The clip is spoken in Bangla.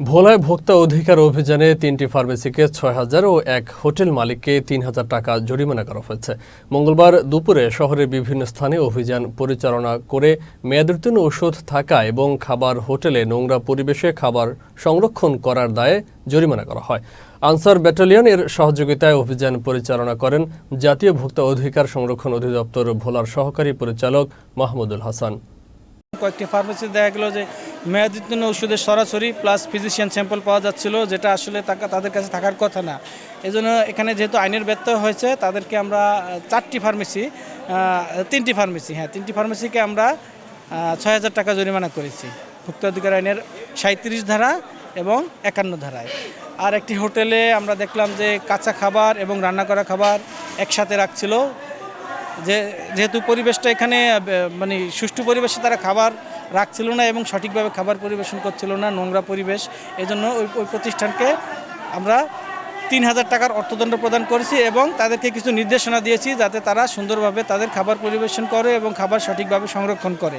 ভোলায় ভোক্তা অধিকার অভিযানে তিনটি ফার্মেসিকে ছয় হাজার ও এক হোটেল মালিককে তিন হাজার টাকা জরিমানা করা হয়েছে। মঙ্গলবার দুপুরে শহরের বিভিন্ন স্থানে অভিযান পরিচালনা করে মেয়াদোত্তীর্ণ ওষুধ থাকা এবং খাবার হোটেলে নোংরা পরিবেশে খাবার সংরক্ষণ করার দায়ে জরিমানা করা হয়। আনসার ব্যাটালিয়ন এর সহযোগিতায় অভিযান পরিচালনা করেন জাতীয় ভোক্তা অধিকার সংরক্ষণ অধিদপ্তর ভোলার সহকারী পরিচালক মাহমুদুল হাসান। কয়েকটি ফার্মেসি দেখা গেলো যে মেয়াদোত্তীর্ণ ওষুধের সরাসরি প্লাস ফিজিশিয়ান স্যাম্পল পাওয়া যাচ্ছিল, যেটা আসলে তাদের কাছে থাকার কথা না। এজন্য এখানে যেহেতু আইনের ব্যত্যয় হয়েছে, তাদেরকে আমরা চারটি ফার্মেসি তিনটি ফার্মেসি হ্যাঁ তিনটি ফার্মেসিকে আমরা ছয় হাজার টাকা জরিমানা করেছি। ভুক্ত অধিকার আইনের সাঁত্রিশ ধারা এবং একান্ন ধারায়। আর একটি হোটেলে আমরা দেখলাম যে কাঁচা খাবার এবং রান্না করা খাবার একসাথে রাখছিল। যে যেহেতু পরিবেশটা এখানে মানে সুষ্ঠু পরিবেশে তারা খাবার রাখছিল না এবং সঠিকভাবে খাবার পরিবেশন করছিল না, নোংরা পরিবেশ, এজন্য ওই ওই প্রতিষ্ঠানকে আমরা তিন হাজার টাকার অর্থদণ্ড প্রদান করেছি এবং তাদেরকে কিছু নির্দেশনা দিয়েছি যাতে তারা সুন্দরভাবে তাদের খাবার পরিবেশন করে এবং খাবার সঠিকভাবে সংরক্ষণ করে।